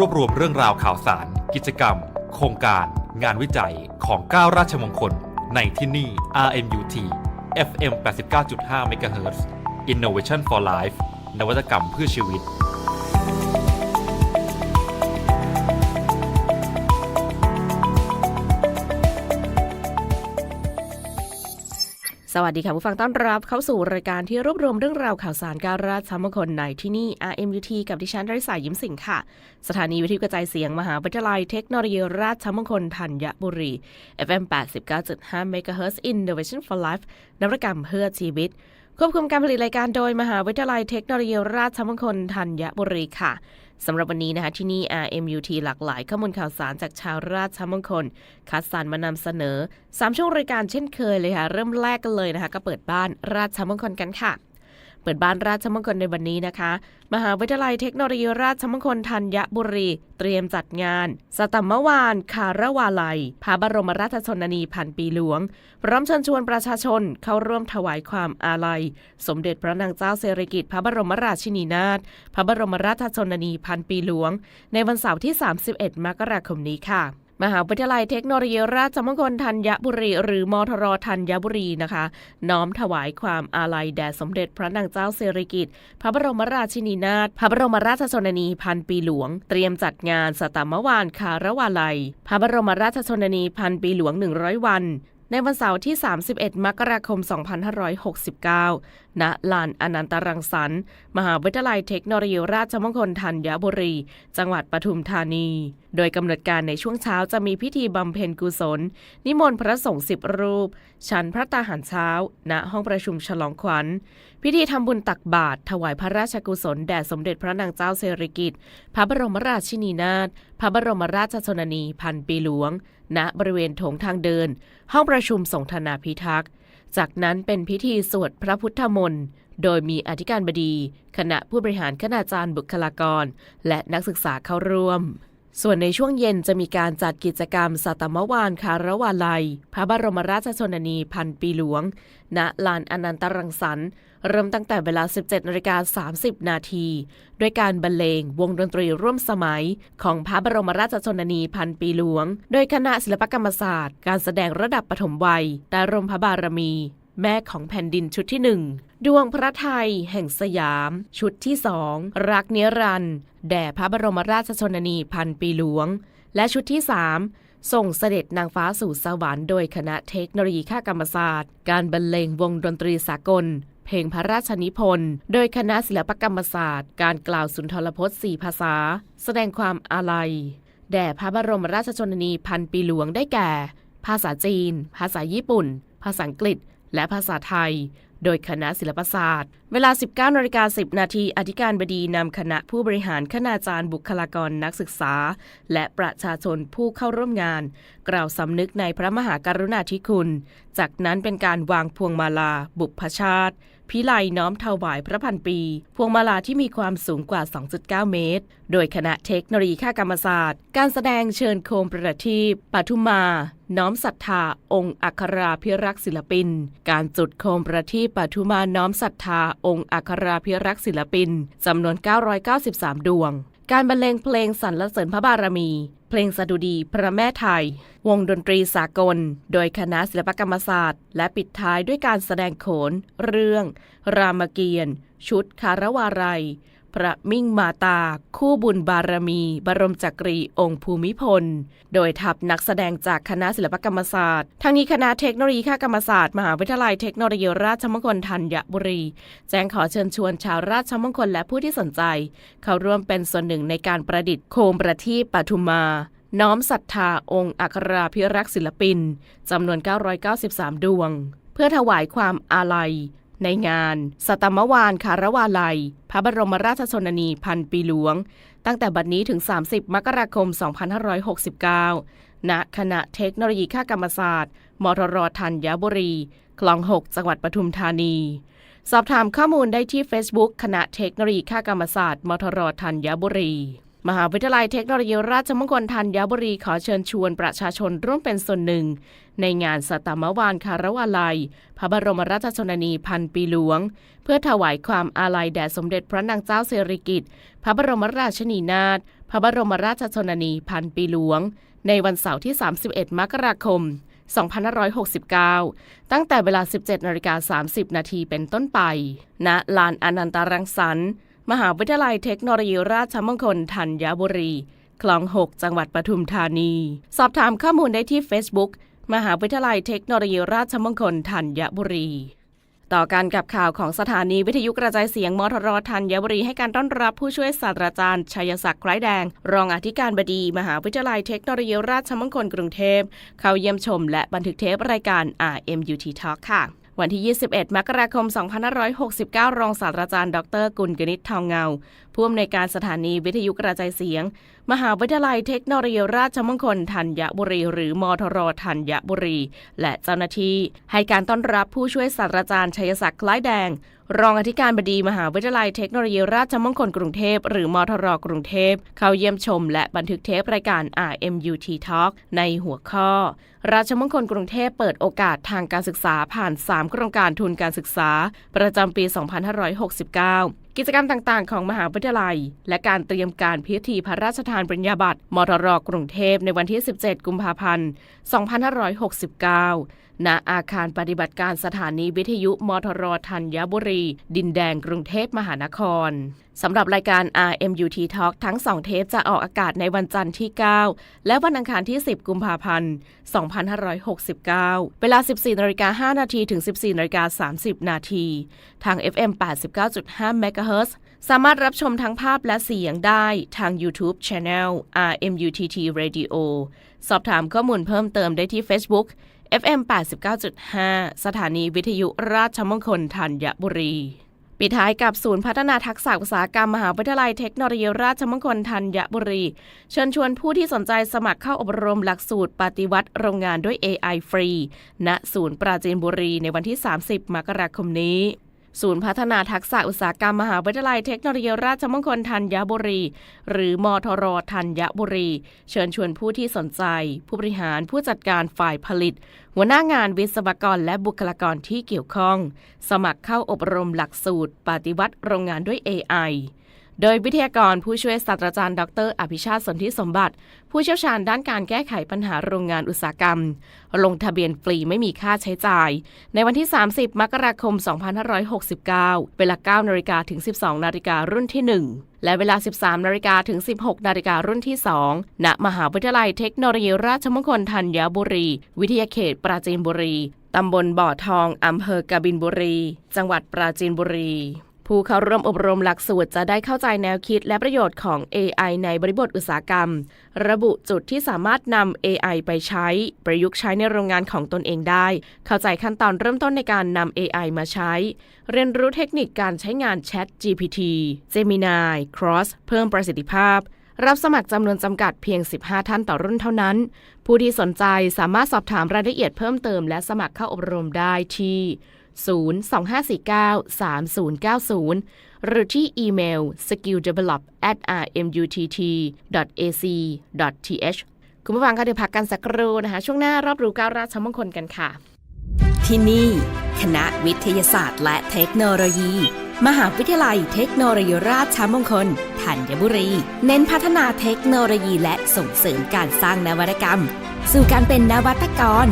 รวบรวมเรื่องราวข่าวสาร กิจกรรม โครงการ งานวิจัยของ 9 ราชมงคล ในที่นี่ RMUT FM 89.5 MHz Innovation for Life นวัตกรรมเพื่อชีวิต สวัสดีค่ะผู้ฟังต้อนรับเข้าสู่รายการที่รวบรวมเรื่องราวข่าวสารการราชมงคลในที่นี่ RMUT กับดิฉันริสายยิ้มสิงค่ะ สถานีวิทยุกระจายเสียงมหาวิทยาลัยเทคโนโลยีราชมงคลธัญบุรี FM 89.5 MHz Innovation for Life นวัตกรรมเพื่อชีวิต ควบคุมการผลิตรายการโดยมหาวิทยาลัยเทคโนโลยีราชมงคลธัญบุรีค่ะ สำหรับวันนี้นะคะที่นี่ RMUT หลากหลายข้อมูลข่าวสารจากชาวราชมงคลคัดสรรมานำเสนอ 3 ช่วงรายการเช่นเคยเลยค่ะ เริ่มแรกกันเลยนะคะ ก็เปิดบ้านราชมงคลกันค่ะ เปิดบ้านราชมงคลในวันนี้นะคะ มหาวิทยาลัยเทคโนโลยีราชมงคลธัญบุรี เตรียมจัดงานสตัมมวานคารวาลัย พระบรมราชชนนีพันปีหลวง พร้อมเชิญชวนประชาชนเข้าร่วมถวายความอาลัย สมเด็จพระนางเจ้าสิริกิติ์พระบรมราชินีนาถพระบรมราชชนนีพันปีหลวง ในวันเสาร์ที่ 31 มกราคมนี้ค่ะ มหาวิทยาลัยเทคโนโลยีราชมงคลธัญบุรี หรือมทรธัญบุรีนะคะ น้อมถวายความอาลัยแด่สมเด็จพระนางเจ้าสิริกิติ์พระบรมราชินีนาถพระบรมราชชนนีพันปีหลวง เตรียมจัดงานสตมวานคารวาลัย พระบรมราชชนนีพันปีหลวง 100 วัน ในวันเสาร์ที่ 31 มกราคม 2569 ณ ลานอนันตรังสรรค์ มหาวิทยาลัยเทคโนโลยีราชมงคลธัญบุรี จังหวัดปทุมธานี โดยกำหนดการในช่วงเช้าจะมีพิธีบำเพ็ญกุศล นิมนต์พระสงฆ์สิบรูป ฉันพระตาหารเช้า ณ ห้องประชุมฉลองขวัญ พิธีทำบุญตักบาตรถวายพระราชกุศล แด่สมเด็จพระนางเจ้าสิริกิติ์พระบรมราชินีนาถ พระบรมราชชนนีพันปีหลวง ณบริเวณโถงทางเดิน ห้องประชุมสงธนาพิทักษ์ จากนั้นเป็นพิธีสวดพระพุทธมนต์ โดยมีอธิการบดี คณะผู้บริหารคณาจารย์บุคลากร และนักศึกษาเข้าร่วม ส่วนในช่วงเย็นจะมีการจัดกิจกรรมสัตมวานคารวาลัย พระบรมราชชนนีพันปีหลวง ณ ลานอนันตรังสรรค์ เริ่มตั้งแต่เวลา 17นาฬิกา30 นาที ด้วยการบรรเลงวงดนตรีร่วมสมัย ของพระบรมราชชนนีพันปีหลวง โดยคณะศิลปกรรมศาสตร์ การแสดงระดับปฐมวัย แต่รมพระบารมี แม่ของแผ่นดินชุดที่หนึ่งดวงพระไทยแห่งสยาม ชุดที่สองรักเนิรันแด่พระบรมราชชนนีพันปีหลวง และชุดที่สามส่งเสด็จนางฟ้าสู่สวรรค์โดยคณะเทคโนโลยีข้ากรรมศาสตร์ การบรรเลงวงดนตรีสากล เพลงพระราชนิพนธ์ โดยคณะศิลปกรรมศาสตร์ การกล่าวสุนทรพจน์สี่ภาษา แสดงความอาลัย แด่พระบรมราชชนนีพันปีหลวงได้แก่ ภาษาจีน ภาษาญี่ปุ่น ภาษาอังกฤษ และภาษาไทย โดยคณะศิลปศาสตร์ เวลา 19นาฬิกา10 นาที อธิการบดีนำคณะผู้บริหารคณาจารย์บุคลากรนักศึกษา และประชาชนผู้เข้าร่วมงาน กล่าวสำนึกในพระมหากรุณาธิคุณ จากนั้นเป็นการวางพวงมาลา บุพชาติ พิไลน้อมถวายพระพันปี พวงมาลาที่มีความสูงกว่า 2.9 เมตร โดยคณะเทคโนโลยีข้ากรรมศาสตร์ การแสดงเชิญโคมประทีปปทุมา น้อมศรัทธา องค์อัคราพิรักษ์ศิลปิน การจุดโคมประทีปปทุมาน้อมศรัทธา องค์อัคราพิรักษ์ศิลปินจำนวน 993 ดวง การบรรเลงเพลงสรรเสริญพระบารมี เพลงสดุดีพระแม่ไทย วงดนตรีสากล โดยคณะศิลปกรรมศาสตร์ และปิดท้ายด้วยการแสดงโขน เรื่อง รามเกียรติ์ชุดคารวารัย พระมิ่งมาตา คู่บุญบารมี บรมจักรีองค์ภูมิพล โดยทัพนักแสดงจากคณะศิลปกรรมศาสตร์ ทั้งนี้คณะเทคโนโลยีข้ากรรมศาสตร์ มหาวิทยาลัยเทคโนโลยีราชมงคลธัญบุรี แจ้งขอเชิญชวนชาวราชมงคลและผู้ที่สนใจ เข้าร่วมเป็นส่วนหนึ่งในการประดิษฐ์โคมประทีปปทุมาน้อมศรัทธาองค์อัคราพิรักษ์ศิลปิน จำนวน 993 ดวง เพื่อถวายความอาลัย ในงานสตมวานคารวาลัย พระบรมราชชนนีพันปีหลวง ตั้งแต่บัดนี้ถึง 30 มกราคม 2569 ณ คณะเทคโนโลยีข้ากรรมศาสตร์ มทรธัญบุรี คลอง 6 จังหวัดปทุมธานี สอบถามข้อมูลได้ที่ Facebook คณะเทคโนโลยีข้ากรรมศาสตร์ มทรธัญบุรีมหาวิทยาลัยเทคโนโลยีราชมงคลธัญบุรีขอเชิญชวนประชาชนร่วมเป็นส่วนหนึ่ง ในงานสตมวานคารวาลัย พระบรมราชชนนีพันปีหลวง เพื่อถวายความอาลัยแด่สมเด็จพระนางเจ้าสิริกิติ์พระบรมราชินีนาถพระบรมราชชนนีพันปีหลวง ในวันเสาร์ที่ 31 มกราคม 2569 ตั้งแต่เวลา 17นาฬิกา30 นาทีเป็นต้นไป ณ ลานอนันตารังสรรค์มหาวิทยาลัยเทคโนโลยีราชมงคลธัญบุรี คลอง 6 จังหวัดปทุมธานี สอบถามข้อมูลได้ที่ Facebook มหาวิทยาลัยเทคโนโลยีราชมงคลธัญบุรี ต่อการกับข่าวของสถานีวิทยุกระจายเสียงมทรธัญบุรีให้การต้อนรับผู้ช่วยศาสตราจารย์ชัยศักดิ์ไคล้แดง รองอธิการบดี มหาวิทยาลัยเทคโนโลยีราชมงคลกรุงเทพ เข้าเยี่ยมชมและบันทึกเทปรายการ RMUT Talk ค่ะวันที่ 21 มกราคม 2569 รองศาสตราจารย์ ดร กุลกนิษฐ์ทองเงา ผู้อำนวยการสถานีวิทยุกระจายเสียง มหาวิทยาลัยเทคโนโลยีราชมงคลธัญบุรี หรือมทรธัญบุรี และเจ้าหน้าที่ให้การต้อนรับผู้ช่วยศาสตราจารย์ชัยศักดิ์คล้ายแดง รองอธิการบดีมหาวิทยาลัยเทคโนโลยีราชมงคลกรุงเทพหรือมทรกรุงเทพ เข้าเยี่ยมชม และบันทึกเทปรายการ RMUT Talk ในหัวข้อ ราชมงคลกรุงเทพเปิดโอกาสทางการศึกษาผ่าน 3 โครงการทุนการศึกษา ประจำปี 2569 กิจกรรมต่างๆ ของมหาวิทยาลัย และการเตรียมการพิธีพระราชทานปริญญาบัตรมทรกรุงเทพในวันที่ 17 กุมภาพันธ์ 2569 ณ อาคารปฏิบัติการสถานีวิทยุมทรธัญบุรี ดินแดงกรุงเทพมหานครสำหรับรายการ RMUT Talk ทั้ง 2 เทปจะออกอากาศในวันจันทร์ที่ 9 และวันอังคารที่ 10 กุมภาพันธ์ 2569 เวลา 14นาฬิกา5นาทีถึง 14นาฬิกา30 นาที ทาง FM 89.5 MHz สามารถรับชมทั้งภาพและเสียงได้ทาง YouTube Channel RMUTT Radio สอบถามข้อมูลเพิ่มเติมได้ที่ Facebook FM 89.5 สถานีวิทยุราชมงคลธัญบุรี ปิดท้ายกับศูนย์พัฒนาทักษะอุตสาหกรรมมหาวิทยาลัยเทคโนโลยีราชมงคลธัญบุรี เชิญชวนผู้ที่สนใจสมัครเข้าอบรมหลักสูตรปฏิวัติโรงงานด้วย AI ฟรี ณ ศูนย์ปราจีนบุรีในวันที่ 30 มกราคมนี้ ศูนย์พัฒนาทักษะอุตสาหกรรมมหาวิทยาลัยเทคโนโลยีราชมงคลธัญบุรี หรือมทรธัญบุรี เชิญชวนผู้ที่สนใจ ผู้บริหารผู้จัดการฝ่ายผลิต หัวหน้างานวิศวกรและบุคลากรที่เกี่ยวข้อง สมัครเข้าอบรมหลักสูตร ปฏิวัติโรงงานด้วย AI โดยวิทยากรผู้ช่วยศาสตราจารย์ ดร อภิชาติสนธิสมบัติ ผู้เชี่ยวชาญด้านการแก้ไขปัญหาโรงงานอุตสาหกรรม ลงทะเบียนฟรีไม่มีค่าใช้จ่าย ในวันที่ 30 มกราคม 2569 เวลา 9นาฬิกาถึง 12 นาฬิการุ่นที่ 1 และเวลา 13นาฬิกาถึง 16นาฬิการุ่นที่ 2 ณ มหาวิทยาลัยเทคโนโลยีราชมงคลธัญบุรี วิทยาเขตปราจีนบุรี ตำบลบ่อทองอำเภอกบินบุรี จังหวัดปราจีนบุรี ผู้เข้าร่วมอบรมหลักสูตรจะได้เข้าใจแนวคิดและประโยชน์ของ AI ในบริบทอุตสาหกรรม ระบุจุดที่สามารถนำ AI ไปใช้ ประยุกต์ใช้ในโรงงานของตนเองได้ เข้าใจขั้นตอนเริ่มต้นในการนำ AI มาใช้ เรียนรู้เทคนิคการใช้งาน Chat GPT Gemini Cross เพิ่มประสิทธิภาพ รับสมัครจำนวนจำกัดเพียง 15 ท่านต่อรุ่นเท่านั้น ผู้ที่สนใจสามารถสอบถามรายละเอียดเพิ่มเติม และสมัครเข้าอบรมได้ที่ 025493090 หรือที่อีเมล skilldevelop at rmutt.ac.th คุณผู้ฟังคะเดี๋ยวพักกันสักครู่นะคะ ช่วงหน้ารอบรู้ก้าวราชมงคลกันค่ะ ที่นี่ คณะวิทยาศาสตร์และเทคโนโลยี มหาวิทยาลัยเทคโนโลยีราชมงคลธัญบุรี เน้นพัฒนาเทคโนโลยีและส่งเสริมการสร้างนวัตกรรม สู่การเป็นนวัตกร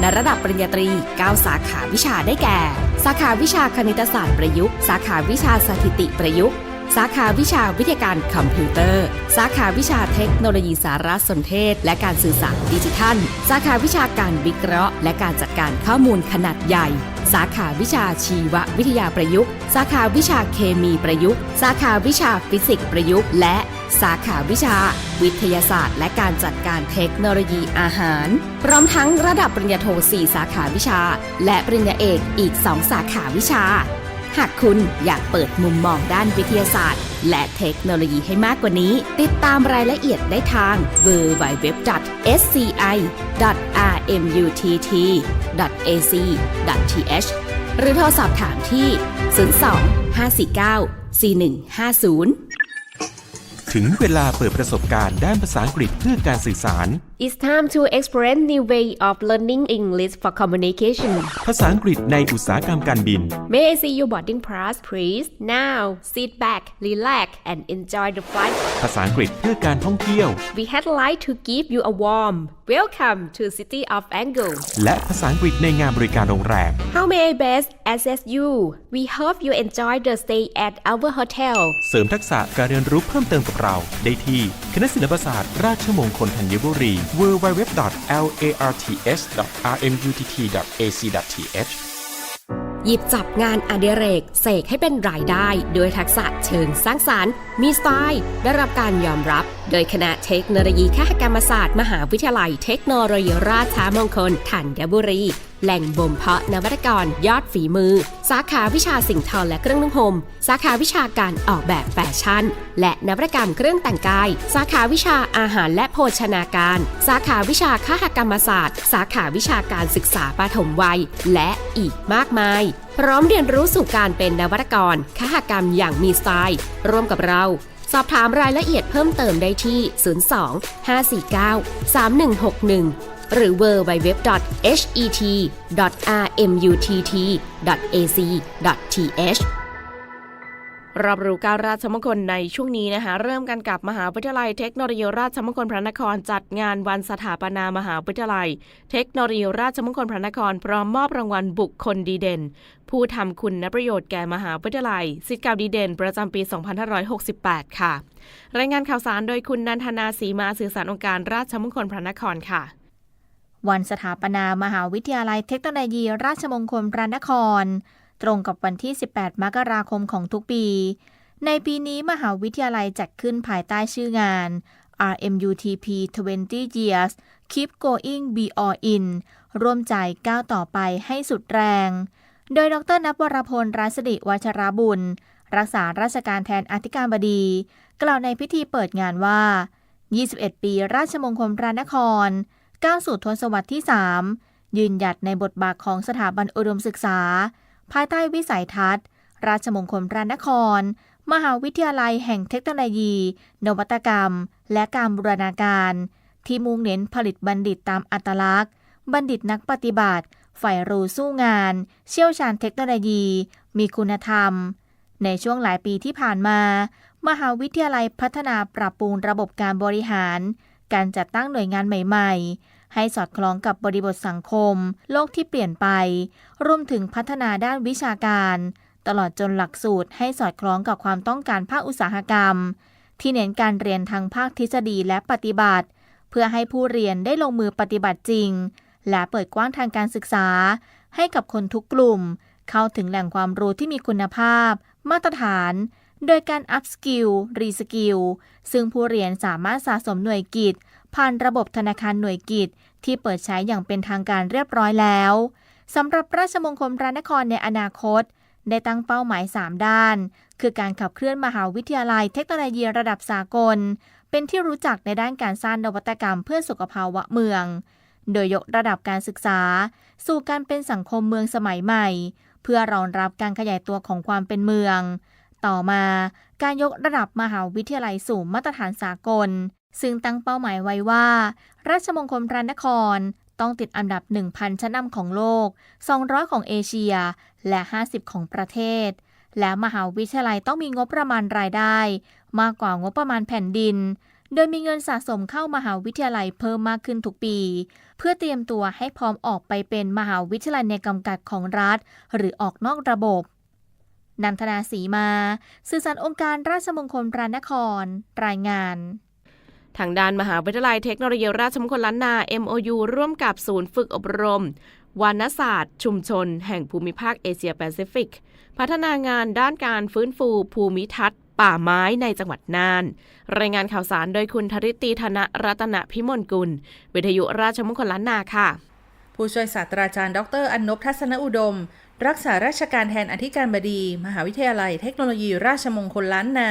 ในระดับปริญญาตรี 9 สาขาวิชาได้แก่ สาขาวิชาคณิตศาสตร์ประยุกต์ สาขาวิชาสถิติประยุกต์ สาขาวิชาวิทยาการคอมพิวเตอร์ สาขาวิชาเทคโนโลยีสารสนเทศ และการสื่อสารดิจิทัล สาขาวิชาการวิเคราะห์ และการจัดการข้อมูลขนาดใหญ่สาขาวิชาชีววิทยาประยุกต์ สาขาวิชาเคมีประยุกต์ สาขาวิชาฟิสิกส์ประยุกต์ และ สาขาวิชา วิทยาศาสตร์ และการจัดการเทคโนโลยีอาหาร พร้อมทั้งระดับปริญญาโท 4 สาขาวิชา และปริญญาเอกอีก 2 สาขาวิชา หากคุณอยากเปิดมุมมองด้านวิทยาศาสตร์ และเทคโนโลยีให้มากกว่านี้ ติดตามรายละเอียดได้ทาง www.sci.rmutt.ac.th หรือโทรสอบถามที่ 02 549 4150 ถึงเวลาเปิดประสบการณ์ด้านภาษาอังกฤษเพื่อการสื่อสาร It's time to explore new way of learning English for communication. ภาษาอังกฤษในอุตสาหกรรมการบิน May I see your boarding pass, please? Now, sit back, relax, and enjoy the flight. ภาษาอังกฤษเพื่อการท่องเที่ยว We had like to give you a warm welcome to City of Angle. และภาษาอังกฤษในงานบริการโรงแรม How may I best assist you? We hope you enjoy the stay at our hotel. เสริมทักษะการเรียนรู้เพิ่มเติมกับเรา ได้ที่คณะศิลปศาสตร์ ราชมงคลธัญบุรี www.lartst.rmutt.ac.th หยิบจับงานอดิเรกเสกให้เป็นรายได้ โดยทักษะเชิงสร้างสารรค์ มีสไตล์ได้รับการยอมรับ โดยคณะเทคโนโลยีคหกรรมศาสตร์ มหาวิทยาลัยเทคโนโลยีราชมงคลธัญบุรี แหล่งบ่มเพาะนวัตกรยอดฝีมือ สาขาวิชาสิ่งทอและเครื่องนุ่งห่ม สาขาวิชาการออกแบบแฟชั่น และนวัตกรรมเครื่องแต่งกาย สาขาวิชาอาหารและโภชนาการ สาขาวิชาคหกรรมศาสตร์ สาขาวิชาการศึกษาปฐมวัย และอีกมากมาย พร้อมเรียนรู้สู่การเป็นนวัตกรคหกรรมอย่างมีสไตล์ ร่วมกับเราสอบถามรายละเอียดเพิ่มเติมได้ที่ 02 549 3161 หรือ www.het.rmutt.ac.th รับรู้การราชมงคลในช่วงนี้นะคะ เริ่มกันกับมหาวิทยาลัยเทคโนโลยีราชมงคลพระนครจัดงานวันสถาปนามหาวิทยาลัย เทคโนโลยีราชมงคลพระนครพร้อมมอบรางวัลบุคคลดีเด่น ผู้ทำคุณประโยชน์แก่มหาวิทยาลัยสิทธิ์เก่าดีเด่น ประจำปี 2568 ค่ะ รายงานข่าวสารโดยคุณนันทนาศีมาสื่อสารองค์การราชมงคลพระนครค่ะ วันสถาปนามหาวิทยาลัยเทคโนโลยี ราชมงคลพระนคร ตรงกับวันที่ 18 มกราคมของทุกปี ในปีนี้มหาวิทยาลัยจัดขึ้นภายใต้ชื่องาน RMUTP 20 Years Keep Going Beyond In ร่วมใจก้าวต่อไปให้สุดแรง โดยดรนับวรพลรัศดิวัชรบุญ รักษาราชการแทนอธิการบดี กล่าวในพิธีเปิดงานว่า 21 ปีราชมงคลพระนคร ก้าวสู่ทศวรรษที่ 3 ยืนหยัดในบทบาทของสถาบันอุดมศึกษา ภายใต้วิสัยทัศน์ ราชมงคลพระนคร มหาวิทยาลัยแห่งเทคโนโลยี นวัตกรรม และการบูรณาการ ที่มุ่งเน้นผลิตบัณฑิตตามอัตลักษณ์ บัณฑิตนักปฏิบัติใฝ่รู้สู้งาน เชี่ยวชาญเทคโนโลยี มีคุณธรรม ในช่วงหลายปีที่ผ่านมา มหาวิทยาลัยพัฒนาปรับปรุงระบบการบริหาร การจัดตั้งหน่วยงานใหม่ ๆ ให้สอดคล้องกับบริบทสังคม โลกที่เปลี่ยนไป รวมถึงพัฒนาด้านวิชาการ ตลอดจนหลักสูตรให้สอดคล้องกับความต้องการภาคอุตสาหกรรม ที่เน้นการเรียนทางภาคทฤษฎีและปฏิบัติ เพื่อให้ผู้เรียนได้ลงมือปฏิบัติจริง และเปิดกว้างทางการศึกษา ให้กับคนทุกกลุ่ม เข้าถึงแหล่งความรู้ที่มีคุณภาพ มาตรฐานโดยการอัพสกิลรีสกิลซึ่งผู้เรียนสามารถสะสมหน่วยกิจ ผ่านระบบธนาคารหน่วยกิจ ที่เปิดใช้อย่างเป็นทางการเรียบร้อยแล้วสำหรับราชมงคลพระนครในอนาคต ได้ตั้งเป้าหมาย 3 ด้าน คือการขับเคลื่อนมหาวิทยาลัยเทคโนโลยีระดับสากล เป็นที่รู้จักในด้านการสร้างนวัตกรรมเพื่อสุขภาวะเมือง โดยยกระดับการศึกษา สู่การเป็นสังคมเมืองสมัยใหม่ เพื่อรองรับการขยายตัวของความเป็นเมือง ต่อมา การยกระดับมหาวิทยาลัยสู่มาตรฐานสากล ซึ่งตั้งเป้าหมายไว้ว่า ราชมงคลพระนครต้องติดอันดับ 1,000 ชั้นนำของโลก 200 ของเอเชีย และ 50 ของประเทศ และมหาวิทยาลัยต้องมีงบประมาณรายได้ มากกว่างบประมาณแผ่นดิน โดยมีเงินสะสมเข้ามหาวิทยาลัยเพิ่มมากขึ้นทุกปี เพื่อเตรียมตัวให้พร้อมออกไปเป็นมหาวิทยาลัยในกำกับของรัฐ หรือออกนอกระบบ นันทนาสีมา สื่อสารองค์การราชมงคลพระนคร รายงาน ทางด้านมหาวิทยาลัยเทคโนโลยีราชมงคลล้านนา MOU ร่วมกับศูนย์ฝึกอบรม วานศาสตร์ ชุมชน แห่งภูมิภาคเอเชียแปซิฟิก พัฒนางานด้านการฟื้นฟูภูมิทัศน์ ป่าไม้ในจังหวัดน่าน รายงานข่าวสารโดยคุณธริตีธนรัตนพิมลกุล วิทยุราชมงคลล้านนาค่ะ ผู้ช่วยศาสตราจารย์ ดรอนนบทัศนอุดม รักษาราชการแทนอธิการบดี มหาวิทยาลัยเทคโนโลยีราชมงคลล้านนา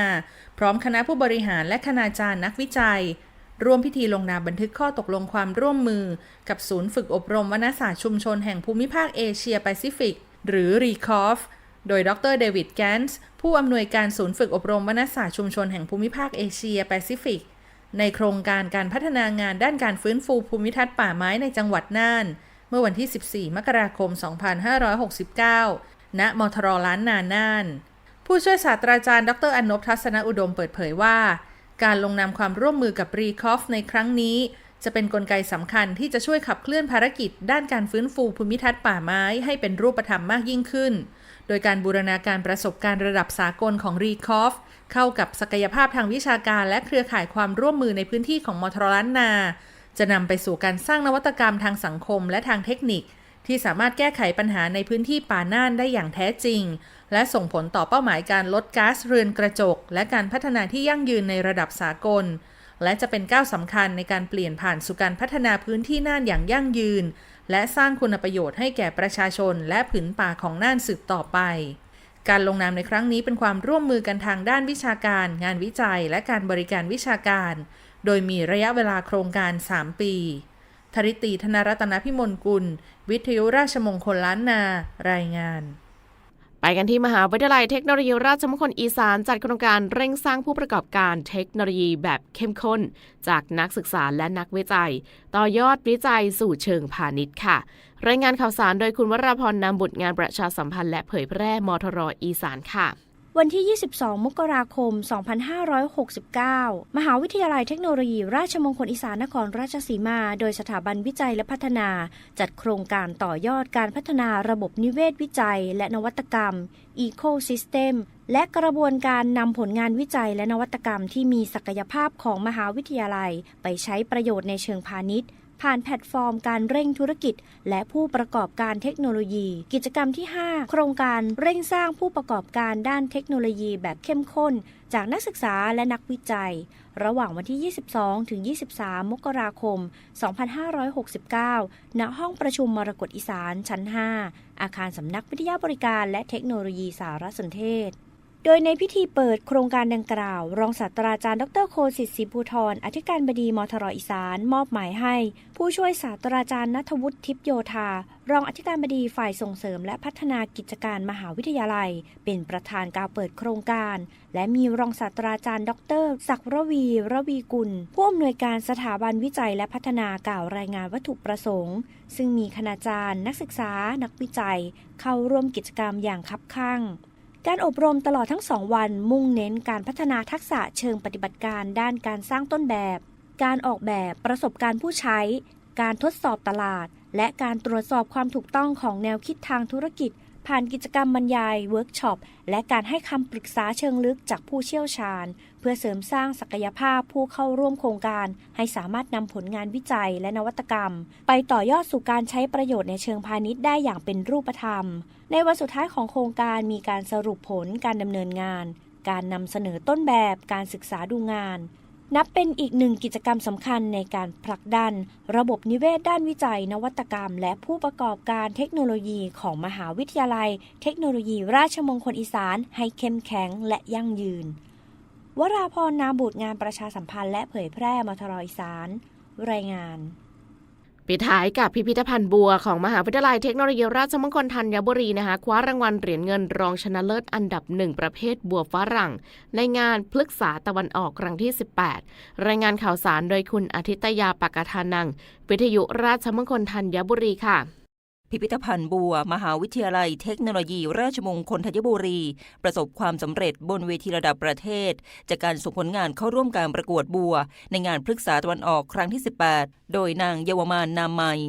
พร้อมคณะผู้บริหารและคณาจารย์นักวิจัย ร่วมพิธีลงนามบันทึกข้อตกลงความร่วมมือ กับศูนย์ฝึกอบรมวรรณศาสตร์ชุมชนแห่งภูมิภาคเอเชียแปซิฟิก หรือ r e c o f โดยดรเดวิดแกนส์ผู้อำนวยการศูนย์ฝึกอบรมวณศาสตร์ชุมชนแห่งภูมิภาคเอเชียแปซิฟิก ในโครงการการพัฒนางานด้านการฟื้นฟูภูมิทัศน์ป่าไม้ในจังหวัดน่าน เมื่อวันที่ 14 มกราคม 2569 ณ มทรล้านนาน่าน ผู้ช่วยศาสตราจารย์ ดรอนนบทัศนอุดมเปิดเผยว่า การลงนามความร่วมมือกับรีคอฟในครั้งนี้ จะเป็นนกลไกสำคัญที่จะช่วยขับเคลื่อนภารกิจ ด้านการฟื้นฟูภูมิทัศน์ป่าไม้ให้เป็นรูปธรรมมากยิ่งขึ้น โดยการบูรณาการประสบการณ์ระดับสากลของรีคอฟเข้ากับศักยภาพทางวิชาการและเครือข่ายความร่วมมือในพื้นที่ของมอทรล้านนา จะนำไปสู่การสร้างนวัตกรรมทางสังคมและทางเทคนิค ที่สามารถแก้ไขปัญหาในพื้นที่ป่าน่านได้อย่างแท้จริง และส่งผลต่อเป้าหมายการลดก๊าซเรือนกระจก และการพัฒนาที่ยั่งยืนในระดับสากล และจะเป็นก้าวสำคัญในการเปลี่ยนผ่านสู่การพัฒนาพื้นที่น่านอย่างยั่งยืน และสร้างคุณประโยชน์ให้แก่ประชาชนและผืนป่าของน่านสืบต่อไป การลงนามในครั้งนี้เป็นความร่วมมือกันทางด้านวิชาการ งานวิจัย และการบริการวิชาการ โดยมีระยะเวลาโครงการ 3 ปีธริตีธนรัตนพิมลกุล วิทยุราชมงคลล้านนา รายงาน ไปกันที่มหาวิทยาลัยเทคโนโลยีราชมงคลอีสานจัดโครงการเร่งสร้างผู้ประกอบการเทคโนโลยีแบบเข้มข้น จากนักศึกษาและนักวิจัย ต่อยอดวิจัยสู่เชิงพาณิชย์ค่ะ รายงานข่าวสารโดยคุณวราพรนำบุตรงานประชาสัมพันธ์และเผยแพร่มทรอีสานค่ะ วันที่ 22 มกราคม 2569 มหาวิทยาลัยเทคโนโลยี ราชมงคลอีสานนครราชสีมา โดยสถาบันวิจัยและพัฒนา จัดโครงการต่อยอดการพัฒนาระบบนิเวศวิจัย และนวัตกรรม Ecosystem และกระบวนการนำผลงานวิจัยและนวัตกรรมที่มีศักยภาพของมหาวิทยาลัย ไปใช้ประโยชน์ในเชิงพาณิชย์ ผ่านแพลตฟอร์มการเร่งธุรกิจ และผู้ประกอบการเทคโนโลยี กิจกรรมที่ 5 โครงการเร่งสร้างผู้ประกอบการด้านเทคโนโลยีแบบเข้มข้น จากนักศึกษาและนักวิจัย ระหว่างวันที่ 22 ถึง 23 มกราคม 2569 ณ ห้องประชุมมรกตอีสานชั้น 5 อาคารสำนักวิทยาบริการและเทคโนโลยีสารสนเทศ โดยในพิธีเปิดโครงการดังกล่าว รองศาสตราจารย์ดรโคสิทธิ์ศรีภูธรอธิการบดีมทรอีสาน มอบหมายให้ ผู้ช่วยศาสตราจารย์นัทวุฒิทิพย์โยธา รองอธิการบดีฝ่ายส่งเสริม และพัฒนากิจการมหาวิทยาลัย เป็นประธานการเปิดโครงการ และมีรองศาสตราจารย์ ดรศักดิ์ระวีระวีกุล ผู้อำนวยการสถาบันวิจัยและพัฒนากล่าวรายงานวัตถุประสงค์ ซึ่งมีคณาจารย์ นักศึกษา นักวิจัย เข้าร่วมกิจกรรมอย่างคับคั่ง การอบรมตลอดทั้งสองวันมุ่งเน้นการพัฒนาทักษะเชิงปฏิบัติการด้านการสร้างต้นแบบ การออกแบบประสบการณ์ผู้ใช้ การทดสอบตลาด และการตรวจสอบความถูกต้องของแนวคิดทางธุรกิจ ผ่านกิจกรรมบรรยาย เวิร์กช็อป และการให้คำปรึกษาเชิงลึกจากผู้เชี่ยวชาญ เพื่อเสริมสร้างศักยภาพผู้เข้าร่วมโครงการ ให้สามารถนำผลงานวิจัยและนวัตกรรม ไปต่อยอดสู่การใช้ประโยชน์ในเชิงพาณิชย์ได้อย่างเป็นรูปธรรม ในวันสุดท้ายของโครงการมีการสรุปผลการดำเนินงาน การนำเสนอต้นแบบการศึกษาดูงาน นับเป็นอีกหนึ่งกิจกรรมสำคัญในการผลักดัน ระบบนิเวศด้านวิจัย นวัตกรรม และผู้ประกอบการเทคโนโลยีของมหาวิทยาลัย เทคโนโลยี ราชมงคลอีสาน ให้เข้มแข็งและยั่งยืน วราพรนามบุตรงานประชาสัมพันธ์และเผยแพร่มทรอีสาน รายงาน ปิดท้ายกับพิพิธภัณฑ์บัวของมหาวิทยาลัยเทคโนโลยีราชมงคลธัญบุรีนะคะคว้ารางวัลเหรียญเงินรองชนะเลิศอันดับหนึ่งประเภทบัวฝรั่ง ในงานพฤกษาตะวันออกครั้งที่ 18 รายงานข่าวสารโดยคุณอาทิตยาปากทานัง วิทยุราชมงคลธัญบุรีค่ะ พิพิธภัณฑ์บัว มหาวิทยาลัยเทคโนโลยี ราชมงคลธัญบุรี ประสบความสำเร็จบนเวทีระดับประเทศ จากการส่งผลงานเข้าร่วมการประกวดบัว ในงานพฤกษาตะวันออกครั้งที่ 18 โดยนางเยาวมานนามไมย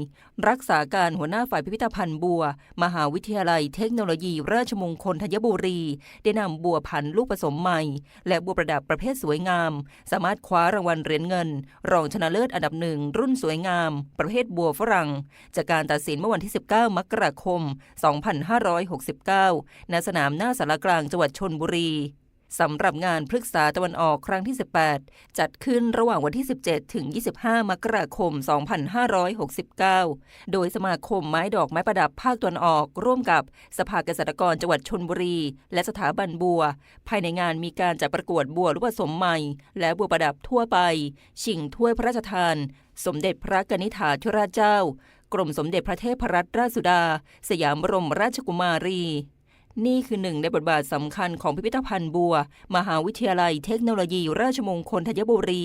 รักษาการหัวหน้าฝ่ายพิพิธภัณฑ์บัว มหาวิทยาลัยเทคโนโลยี ราชมงคลธัญบุรี ได้นำบัวพันธุ์ลูกผสมใหม่ และบัวประดับประเภทสวยงาม สามารถคว้ารางวัลเหรียญเงิน รองชนะเลิศอันดับหนึ่งรุ่นสวยงาม ประเภทบัวฝรั่ง จากการตัดสินเมื่อวันที่ 19 มกราคม 2569 ณ สนามหน้าสารกลางจังหวัดชนบุรี สำหรับงานพฤกษาตะวันออกครั้งที่ 18 จัดขึ้นระหว่างวันที่ 17 ถึง 25 มกราคม 2569 โดยสมาคมไม้ดอกไม้ประดับภาคตะวันออก ร่วมกับสภาเกษตรกรจังหวัดชนบุรี และสถาบันบัว ภายในงานมีการจัดประกวดบัวรูปผสมใหม่ และบัวประดับทั่วไป ชิงถ้วยพระราชทาน สมเด็จพระกนิษฐาธิราชเจ้า กรมสมเด็จพระเทพรัตนราชสุดา สยามบรมราชกุมารี นี่คือหนึ่งในบทบาทสำคัญของพิพิธภัณฑ์บัว มหาวิทยาลัยเทคโนโลยี ราชมงคลธัญบุรี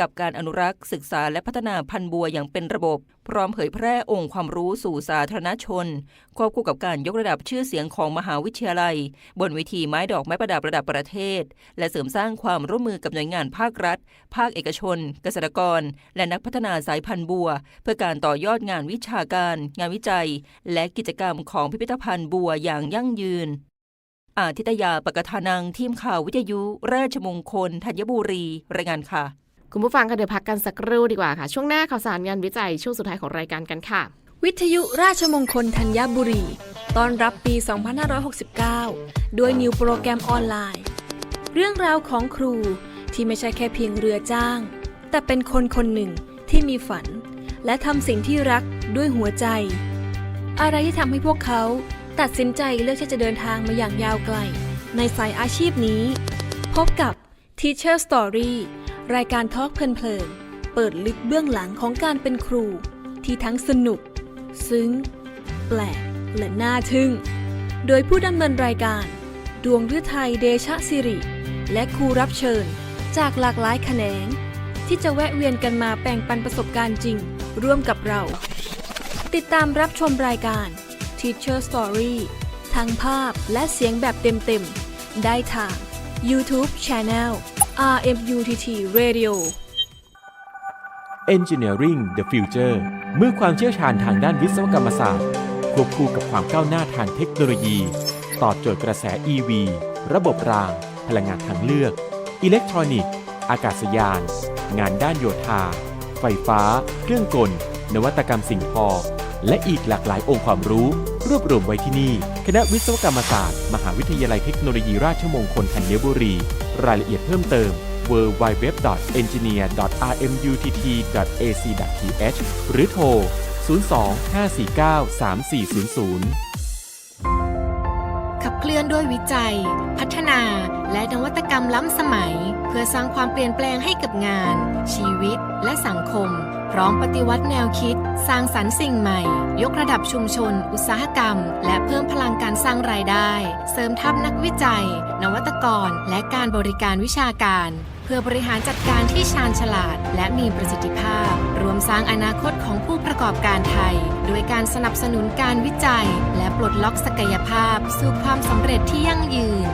กับการอนุรักษ์ศึกษาและพัฒนาพันธุ์บัวอย่างเป็นระบบ พร้อมเผยแพร่องค์ความรู้สู่สาธารณชน ควบคู่กับการยกระดับชื่อเสียงของมหาวิทยาลัย บนเวทีไม้ดอกไม้ประดับระดับประเทศ และเสริมสร้างความร่วมมือกับหน่วยงานภาครัฐ ภาคเอกชน เกษตรกร และนักพัฒนาสายพันธุ์บัว เพื่อการต่อยอดงานวิชาการ งานวิจัย และกิจกรรมของพิพิธภัณฑ์บัวอย่างยั่งยืนอาทิตยาปกทานังทีมข่าววิทยุ ราชมงคลธัญบุรี รายงานค่ะ คุณผู้ฟังคะเดี๋ยวพักกันสักครู่ดีกว่าค่ะ ช่วงหน้าข่าวสารงานวิจัยช่วงสุดท้ายของรายการกันค่ะ วิทยุราชมงคลธัญบุรีตอนรับปี 2569 ด้วยนิวโปรแกรมออนไลน์ เรื่องราวของครูที่ไม่ใช่แค่เพียงเรือจ้าง แต่เป็นคนคนหนึ่งที่มีฝัน และทำสิ่งที่รักด้วยหัวใจ อะไรที่ทำให้พวกเขาตัดสินใจเลือกที่จะเดินทางมาอย่างยาวไกล ในสายอาชีพนี้ พบกับ Teacher Story รายการทอล์กเพลินๆเปิดลึกเบื้องหลังของการเป็นครู ที่ทั้งสนุก ซึ้ง แปลก และน่าทึ่ง โดยผู้ดำเนินรายการ ดวงฤทัยเดชะสิริ และครูรับเชิญ จากหลากหลายแขนง ที่จะแวะเวียนกันมาแบ่งปันประสบการณ์จริง ร่วมกับเรา ติดตามรับชมรายการ Teacher Story ทั้งภาพและเสียงแบบเต็มๆ ได้ทาง YouTube Channel RMUTT Radio Engineering the Future เมื่อความเชี่ยวชาญทางด้านวิศวกรรมศาสตร์ ควบคู่กับความก้าวหน้าทางเทคโนโลยี ตอบโจทย์กระแส EV ระบบราง พลังงานทางเลือก อิเล็กทรอนิกส์ อากาศยาน งานด้านโยธา ไฟฟ้า เครื่องกล นวัตกรรมสิ่งทอ และอีกหลากหลายองค์ความรู้ รวบรวมไว้ที่นี่ คณะวิศวกรรมศาสตร์ มหาวิทยาลัยเทคโนโลยีราชมงคลธัญบุรี รายละเอียดเพิ่มเติม www.engineer.rmutt.ac.th หรือโทร 02-549-3400 เคลื่อนด้วยวิจัย พัฒนา และนวัตกรรมล้ำสมัย เพื่อสร้างความเปลี่ยนแปลงให้กับงาน ชีวิต และสังคม พร้อมปฏิวัติแนวคิด สร้างสรรค์สิ่งใหม่ ยกระดับชุมชน อุตสาหกรรม และเพิ่มพลังการสร้างรายได้ เสริมทัพนักวิจัย นวัตกร และการบริการวิชาการ เพื่อบริหารจัดการที่ชาญฉลาด และมีประสิทธิภาพ รวมสร้างอนาคตของผู้ประกอบการไทย โดยการสนับสนุนการวิจัย และปลดล็อกศักยภาพ สู่ความสำเร็จที่ยั่งยืน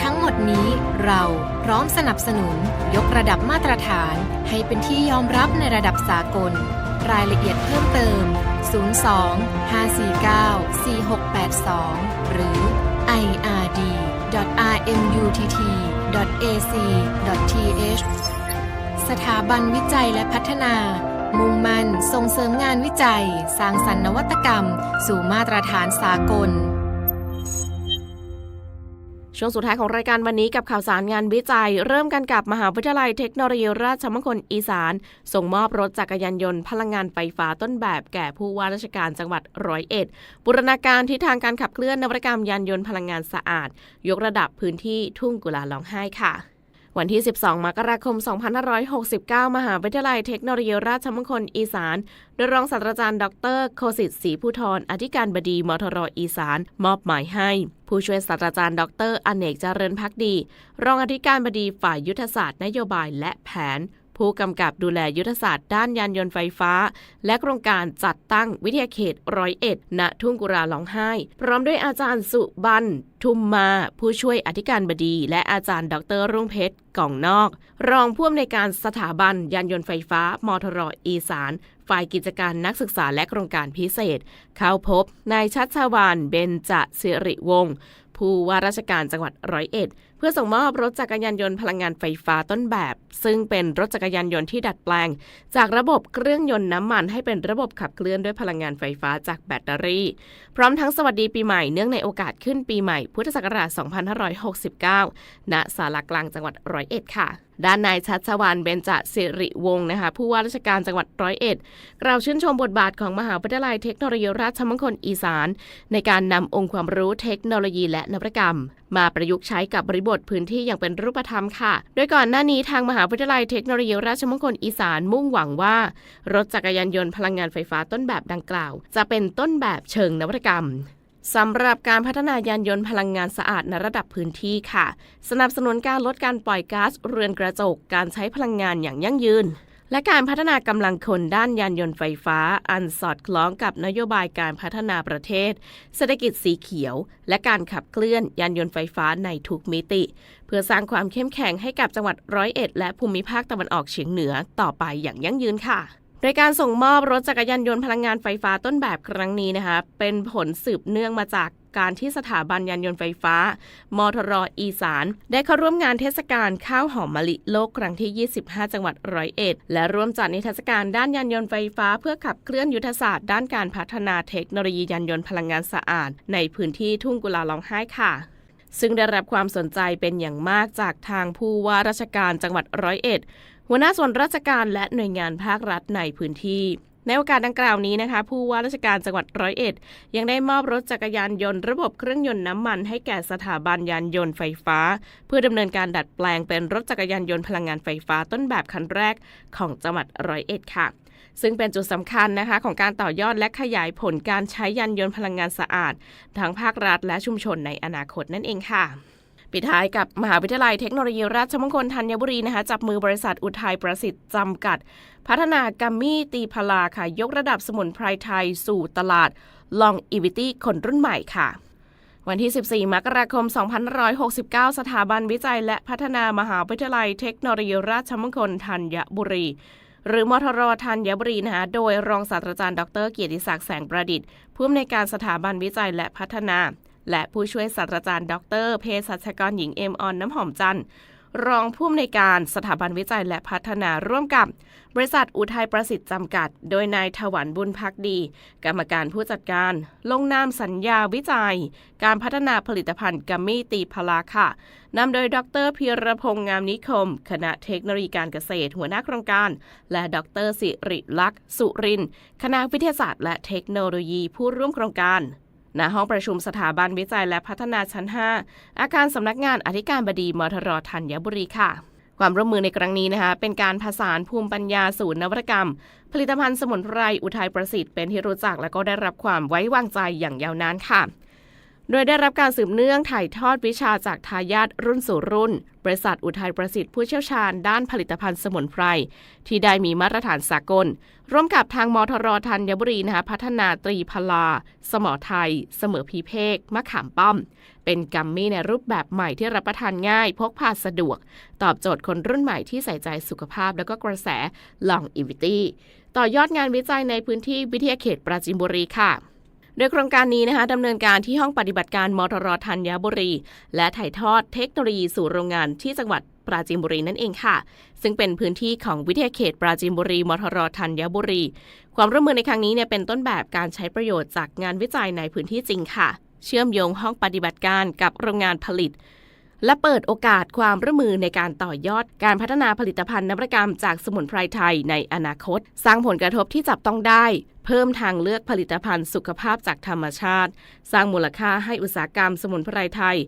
ทั้งหมดนี้เราพร้อมสนับสนุน ยกระดับมาตรฐาน ให้เป็นที่ยอมรับในระดับสากล รายละเอียดเพิ่มเติม 02 549 4682 หรือ ird.rmutt www.ac.th สถาบันวิจัยและพัฒนา มุ่งมั่นส่งเสริมงานวิจัย สร้างสรรค์นวัตกรรม สู่มาตรฐานสากล ช่วงสุดท้ายของรายการวันนี้กับข่าวสารงานวิจัย เริ่มกันกับมหาวิทยาลัยเทคโนโลยีราชมงคลอีสาน ส่งมอบรถจักรยานยนต์พลังงานไฟฟ้าต้นแบบแก่ผู้ว่าราชการจังหวัดร้อยเอ็ดบูรณาการทิศทางการขับเคลื่อนนวัตกรรมยานยนต์พลังงานสะอาด ยกระดับพื้นที่ทุ่งกุลาร้องไห้ค่ะ วันที่ 12 มกราคม 2569 มหาวิทยาลัยเทคโนโลยีราชมงคลอีสาน โดยรองศาสตราจารย์ ดรโคสิทธิ์ศรีผู้ทรอธิการบดีมทรอีสาน มอบหมายให้ ผู้ช่วยศาสตราจารย์ ดรอเนกเจริญพักดี รองอธิการบดีฝ่ายยุทธศาสตร์นโยบายและแผน ผู้กำกับดูแลยุทธศาสตร์ด้านยานยนต์ไฟฟ้า และโครงการจัดตั้งวิทยาเขตร้อยเอ็ดณทุ่งกุราร้องไห้ พร้อมด้วยอาจารย์สุบันทุมมา ผู้ช่วยอธิการบดี และอาจารย์ ดรรุ่งเพชรกล่องนอก รองผู้อำนวยการสถาบันยานยนต์ไฟฟ้ามทรอีสานฝ่ายกิจการนักศึกษาและโครงการพิเศษ เข้าพบนายชัชวานเบญจสิริวงศ์ผู้ว่าราชการจังหวัดร้อยเอ็ดเพื่อส่งมอบรถจักรยานยนต์พลังงานไฟฟ้าต้นแบบ ซึ่งเป็นรถจักรยานยนต์ที่ดัดแปลง จากระบบเครื่องยนต์น้ำมันให้เป็นระบบขับเคลื่อนด้วยพลังงานไฟฟ้าจากแบตเตอรี่ พร้อมทั้งสวัสดีปีใหม่เนื่องในโอกาสขึ้นปีใหม่พุทธศักราช 2569 ณ ศาลากลางจังหวัดร้อยเอ็ดค่ะด้านนายชัชวานเบญจสิริวงศ์นะคะผู้ว่าราชการจังหวัดร้อยเอ็ด กล่าวชื่นชมบทบาทของมหาวิทยาลัยเทคโนโลยีราชมงคลอีสาน ในการนำองค์ความรู้เทคโนโลยีและนวัตกรรม มาประยุกต์ใช้กับบริบทพื้นที่อย่างเป็นรูปธรรมค่ะ โดยก่อนหน้านี้ทางมหาวิทยาลัยเทคโนโลยีราชมงคลอีสานมุ่งหวังว่า รถจักรยานยนต์พลังงานไฟฟ้าต้นแบบดังกล่าว จะเป็นต้นแบบเชิงนวัตกรรมสำหรับการพัฒนายานยนต์พลังงานสะอาดในระดับพื้นที่ค่ะ สนับสนุนการลดการปล่อยก๊าซเรือนกระจก การใช้พลังงานอย่างยั่งยืน และการพัฒนากำลังคนด้านยานยนต์ไฟฟ้า อันสอดคล้องกับนโยบายการพัฒนาประเทศ เศรษฐกิจสีเขียว และการขับเคลื่อนยานยนต์ไฟฟ้าในทุกมิติ เพื่อสร้างความเข้มแข็งให้กับจังหวัดร้อยเอ็ดและภูมิภาคตะวันออกเฉียงเหนือต่อไปอย่างยั่งยืนค่ะ โดยการส่งมอบรถจักรยานยนต์พลังงานไฟฟ้าต้นแบบครั้งนี้นะคะ เป็นผลสืบเนื่องมาจากการที่สถาบันยานยนต์ไฟฟ้า มทรอีสาน ได้เข้าร่วมงานเทศกาลข้าวหอมมะลิโลกครั้งที่ 25 จังหวัดร้อยเอ็ด และร่วมจัดนิทรรศการด้านยานยนต์ไฟฟ้า เพื่อขับเคลื่อนยุทธศาสตร์ด้านการพัฒนาเทคโนโลยียานยนต์พลังงานสะอาด ในพื้นที่ทุ่งกุลาร้องไห้ค่ะ ซึ่งได้รับความสนใจเป็นอย่างมากจากทางผู้ว่าราชการจังหวัดร้อยเอ็ด หัวหน้าส่วนราชการและหน่วยงานภาครัฐในพื้นที่ในโอกาสดังกล่าวนี้นะคะผู้ว่าราชการจังหวัดร้อยเอ็ด ยังได้มอบรถจักรยานยนต์ระบบเครื่องยนต์น้ำมันให้แก่สถาบันยานยนต์ไฟฟ้า เพื่อดำเนินการดัดแปลงเป็นรถจักรยานยนต์พลังงานไฟฟ้าต้นแบบคันแรกของจังหวัดร้อยเอ็ดค่ะ ซึ่งเป็นจุดสำคัญนะคะของการต่อยอดและขยายผลการใช้ยานยนต์พลังงานสะอาด ทั้งภาครัฐและชุมชนในอนาคตนั่นเองค่ะปิดท้ายกับมหาวิทยาลัยเทคโนโลยีราชมงคลธัญบุรีนะคะจับมือบริษัทอุทัยประสิทธิ์จำกัด พัฒนากัมมี่ตีพลาค่ะ ยกระดับสมุนไพรไทยสู่ตลาดลองอีวิตี้คนรุ่นใหม่ค่ะวันที่ 14 มกราคม 2569 สถาบันวิจัยและพัฒนามหาวิทยาลัยเทคโนโลยีราชมงคลธัญบุรี หรือมทรธัญบุรีนะคะโดยรองศาสตราจารย์ดรเกียรติศักดิ์แสงประดิษฐ์ผู้อำนวยการสถาบันวิจัยและพัฒนา และผู้ช่วยศาสตราจารย์ ดรเภสัชกรหญิงเอ็มออนน้ำหอมจันทร์ รองผู้อำนวยการสถาบันวิจัยและพัฒนาร่วมกับบริษัทอุทัยประสิทธิ์จำกัด โดยนายถวันบุญพักดี กรรมการผู้จัดการ ลงนามสัญญาวิจัย การพัฒนาผลิตภัณฑ์กัมมี่ตีพลาค่ะนำโดยดรพีรพงษ์งามนิคม คณะเทคโนโลยีการเกษตร หัวหน้าโครงการ และดรสิริลักษณ์สุรินคณะวิทยาศาสตร์ และเทคโนโลยีผู้ร่วมโครงการ ณห้องประชุมสถาบันวิจัยและพัฒนาชั้น 5 อาคารสำนักงานอธิการบดีมทรธัญบุรีค่ะ ความร่วมมือในครั้งนี้นะคะ เป็นการผสานภูมิปัญญาศูนย์นวัตกรรม ผลิตภัณฑ์สมุนไพรอุทัยประสิทธิ์เป็นที่รู้จักและก็ได้รับความไว้วางใจอย่างยาวนานค่ะโดยได้รับการสืบเนื่องถ่ายทอดวิชาจากทายาทรุ่นสู่รุ่น บริษัทอุทัยประสิทธิ์ผู้เชี่ยวชาญด้านผลิตภัณฑ์สมุนไพร ที่ได้มีมาตรฐานสากล ร่วมกับทางมทรธัญบุรีนะคะพัฒนาตรีพลา สมอไทย เสมอพีเพกมะขามป้อม เป็นกัมมี่ในรูปแบบใหม่ที่รับประทานง่าย พกพาสะดวก ตอบโจทย์คนรุ่นใหม่ที่ใส่ใจสุขภาพ และก็กระแสลองอีวิตี้ต่อยอดงานวิจัยในพื้นที่วิทยาเขตปราจีนบุรีค่ะโดยโครงการนี้นะคะดำเนินการที่ห้องปฏิบัติการมทรธัญบุรี และถ่ายทอดเทคโนโลยีสู่โรงงานที่จังหวัด ปราจีนบุรีนั่นเองค่ะ ซึ่งเป็นพื้นที่ของวิทยาเขตปราจีนบุรีมทรธัญบุรี ความร่วมมือในครั้งนี้เนี่ยเป็นต้นแบบการใช้ประโยชน์จากงานวิจัยในพื้นที่จริงค่ะ เชื่อมโยงห้องปฏิบัติการกับโรงงานผลิต และเปิดโอกาสความร่วมมือในการต่อยอดการพัฒนาผลิตภัณฑ์นวัตกรรมจากสมุนไพรไทยในอนาคต สร้างผลกระทบที่จับต้องได้ เพิ่มทางเลือกผลิตภัณฑ์สุขภาพจากธรรมชาติ สร้างมูลค่าให้อุตสาหกรรมสมุนไพรไทย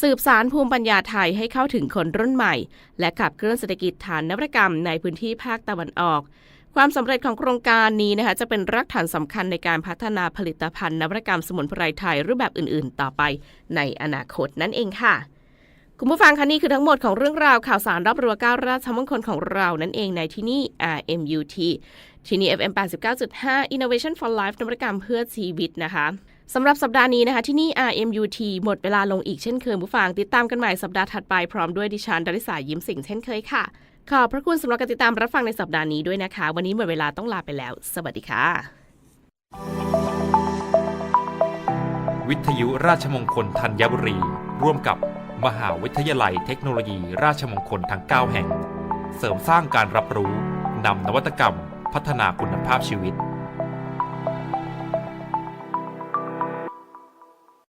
สืบสารภูมิปัญญาไทยให้เข้าถึงคนรุ่นใหม่ และขับเคลื่อนเศรษฐกิจฐานนวัตกรรมในพื้นที่ภาคตะวันออกความสำเร็จของโครงการนี้นะคะจะเป็นรากฐานสำคัญในการพัฒนาผลิตภัณฑ์นวัตกรรมสมุนไพรไทยรูปแบบอื่น ๆ ต่อไปในอนาคตนั่นเองค่ะ คุณผู้ฟังคะนี่คือทั้งหมดของเรื่องราวข่าวสารรอบรัวก้าวราชมงคลของเรานั่นเองในที่นี่ RMUT ที่นี่ FM 89.5 Innovation for Life นวัตกรรมเพื่อชีวิตนะคะสำหรับสัปดาห์นี้นะคะที่นี่ RMUT หมดเวลาลงอีกเช่นเคยผู้ฟังติดตามกันใหม่สัปดาห์ถัดไปพร้อมด้วยดิฉันดาริสายิ้มสิงเช่นเคยค่ะ ขอบพระคุณสำหรับการติดตามรับฟังในสัปดาห์นี้ด้วยนะคะ วันนี้หมดเวลาต้องลาไปแล้ว สวัสดีค่ะ วิทยุราชมงคลธัญบุรี ร่วมกับ มหาวิทยาลัยเทคโนโลยีราชมงคลทั้ง 9 แห่ง เสริมสร้างการรับรู้นำนวัตกรรม พัฒนาคุณภาพชีวิต